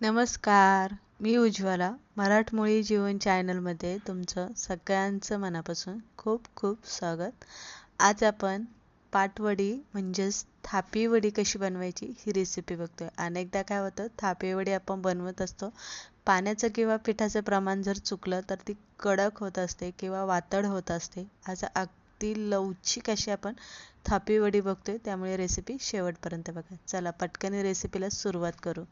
नमस्कार मी उज्ज्वला मराठमोळी जीवन चॅनलमध्ये तुमचं सगळ्यांचं मनापासून खूप खूप स्वागत. आज आपण पाटवडी म्हणजेच थापीवडी कशी बनवायची ही रेसिपी बघतोय. अनेकदा काय होतं थापीवडी आपण बनवत असतो पाण्याचं किंवा पिठाचं प्रमाण जर चुकलं तर ती कडक होत असते किंवा वातड होत असते. आज अगदी लवचिक अशी आपण थापीवडी बघतोय त्यामुळे रेसिपी शेवटपर्यंत बघा. चला पटकन रेसिपीला सुरुवात करू.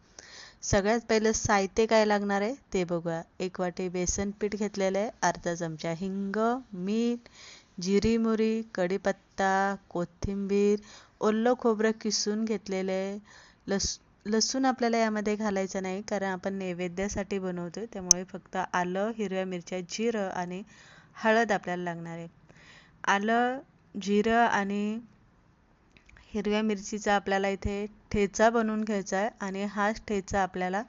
सगळ्यात पहिलं साहित्य काय लागणार आहे? ते बघूया. एक वाटी बेसन पीठ घेतलेलं आहे. अर्धा चमचा हिंग मीठ जिरी मुरी कढीपत्ता कोथिंबीर ओल्लं खोबरं किसून घेतलेलं आहे. लस लसूण आपल्याला यामध्ये घालायचं नाही कारण आपण नैवेद्यासाठी बनवतो त्यामुळे फक्त आलं हिरव्या मिरच्या जिरं आणि हळद आपल्याला लागणार आहे. आलं जिरं आणि हिरव्या मिरचीचा आपल्याला इथे ठेचा बनवून घ्यायचा आहे आणि हा ठेचा आपल्याला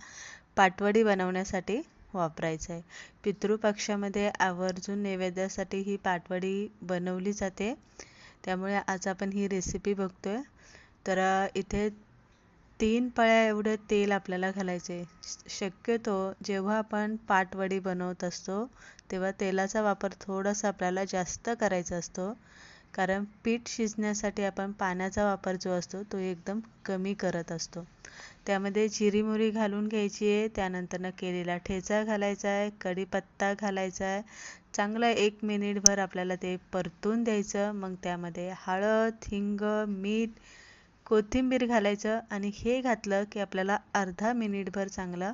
पाटवडी बनवण्यासाठी वापरायचा आहे. पितृपक्षामध्ये आवर्जून नैवेद्यासाठी ही पाटवडी बनवली जाते. त्यामुळे आज आपण ही रेसिपी बघतोय. तर इथे तीन पळ्या एवढं तेल आपल्याला घालायचे शक्यतो जेव्हा आपण पाटवडी बनवत असतो तेव्हा तेलाचा वापर थोडासा आपल्याला जास्त करायचा असतो. कारण पीठ शिजण्यासाठी आपण पाण्याचा वापर जो असतो तो एकदम कमी करत असतो. त्यामध्ये जिरी मोरी घालून घ्यायची आहे त्यानंतरनं केलेला ठेचा घालायचा आहे कढीपत्ता घालायचा आहे. चांगलं एक मिनिटभर आपल्याला ते परतून द्यायचं मग त्यामध्ये हळद हिंग मीठ कोथिंबीर घालायचं आणि हे घातलं की आपल्याला अर्धा मिनिटभर चांगलं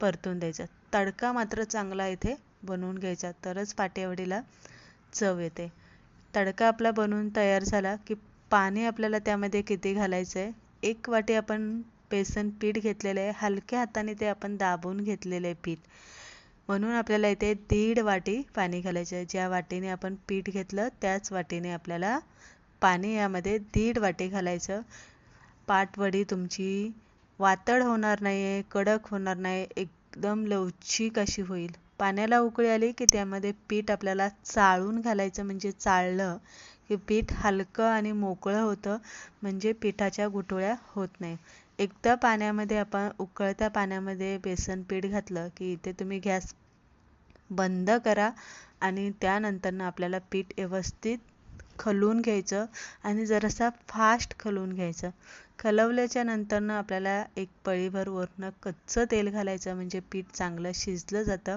परतून द्यायचं. तडका मात्र चांगला इथे बनवून घ्यायचा तरच पाटेवडीला चव येते. तडका आपला बनवून तयार झाला की पाणी आपल्याला त्यामध्ये किती घालायचं आहे एक वाटी आपण बेसन पीठ घेतलेलं आहे. हलक्या हाताने ते आपण दाबून घेतलेलं आहे पीठ. म्हणून आपल्याला इथे दीड वाटी पाणी घालायचं आहे ज्या वाटीने आपण पीठ घेतलं त्याच वाटीने आपल्याला पाणी यामध्ये दीड वाटी घालायचं. पाटवडी तुमची वातड होणार नाही आहे कडक होणार नाही एकदम लवचिक अशी होईल. पाण्याला उकळी आली की त्यामध्ये पीठ आपल्याला चाळून घालायचं म्हणजे चाळलं की पीठ हलकं आणि मोकळं होतं म्हणजे पिठाच्या गुठळ्या होत नाही. एकदा पाण्यामध्ये आपण उकळत्या पाण्यामध्ये बेसन पीठ घातलं की इथे तुम्ही गॅस बंद करा आणि त्यानंतरनं आपल्याला पीठ व्यवस्थित खलून घ्यायचं आणि जरासा फास्ट खलून घ्यायचं. खलवल्याच्या नंतरनं आपल्याला एक पळीभर वरनं कच्चं तेल घालायचं म्हणजे पीठ चांगलं शिजलं जातं.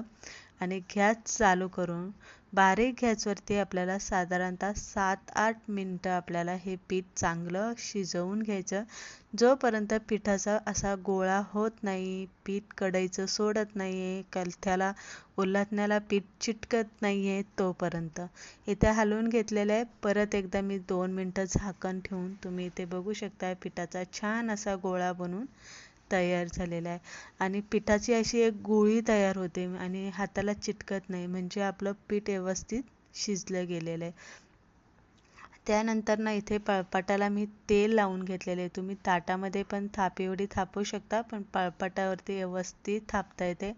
आणि गॅस चालू करून बारीक गॅसवरती आपल्याला साधारणतः सात आठ मिनटं आपल्याला हे पीठ चांगलं शिजवून घ्यायचं. जोपर्यंत पिठाचा असा गोळा होत नाही पीठ कढईचं सोडत नाही आहे कलथ्याला उलटण्याला पीठ चिटकत नाही आहे तोपर्यंत. इथे हलवून घेतलेलं आहे परत एकदा मी दोन मिनटं झाकण ठेवून तुम्ही इथे बघू शकता पिठाचा छान असा गोळा बनवून तयार झालेला आहे. आणि पिठाची अशी एक गोळी तयार होते आणि हाताला चिटकत नाही म्हणजे आपलं पीठ व्यवस्थित शिजलं गेलेलं आहे. त्यानंतर ना इथे पळपाटाला मी तेल लावून घेतलेले तुम्ही ताटामध्ये पण थापी एवढी थापू शकता पण पळपाटावरती व्यवस्थित थापता येते.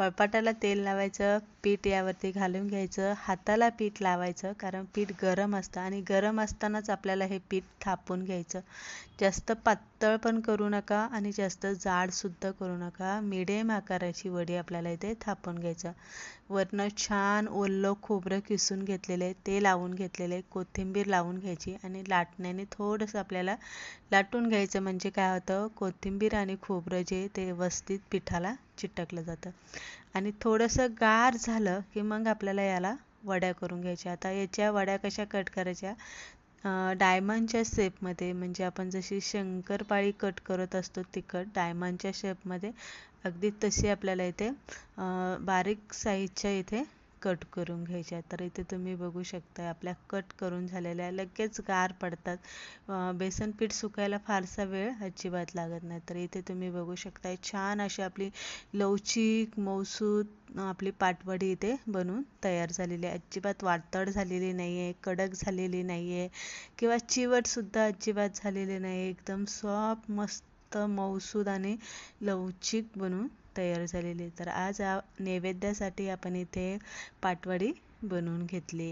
पळपाटाला तेल लावायचं पीठ यावरती घालून घ्यायचं हाताला पीठ लावायचं कारण पीठ गरम असतं आणि गरम असतानाच आपल्याला हे पीठ थापून घ्यायचं. जास्त पातळ पण करू नका आणि जास्त जाडसुद्धा करू नका. मिडियम आकाराची वडी आपल्याला इथे थापून घ्यायचं. वरनं छान ओलं खोबरं किसून घेतलेले ते लावून घेतलेले कोथिंबीर लावून घ्यायची आणि लाटण्याने थोडंसं आपल्याला लाटून घ्यायचं. म्हणजे काय होतं? कोथिंबीर आणि खोबरं जे ते व्यवस्थित पिठाला चिटकलं जातं. आणि थोडंसं गार झालं की मग आपल्याला याला वड्या करून घ्यायच्या. आता याच्या वड्या कशा कट करायच्या? डायमंडच्या शेपमध्ये म्हणजे आपण जशी शंकरपाळी कट करत असतो तिखट डायमंडच्या शेपमध्ये अगदी तशी आपल्याला इथे बारीक साईजच्या इथे कट करून घ्यायच्या तर इथे तुम्ही बघू शकता आपल्या कट करून झालेल्या लगेच गार पडतात. बेसन पीठ सुकायला फारसा वेळ अजिबात लागत नाही. तर इथे तुम्ही बघू शकता छान अशी आपली लवचिक मौसूद आपली पाटवडी इथे बनवून तयार झालेली आहे. अजिबात वाटतड झालेली नाही आहे कडक झालेली नाही आहे किंवा चिवटसुद्धा अजिबात झालेली नाही एकदम सॉफ्ट मस्त मौसूद आणि लवचिक बनवून तयार झालेली तर आज नैवेद्यासाठी आपण इथे पाटवडी बनवून घेतली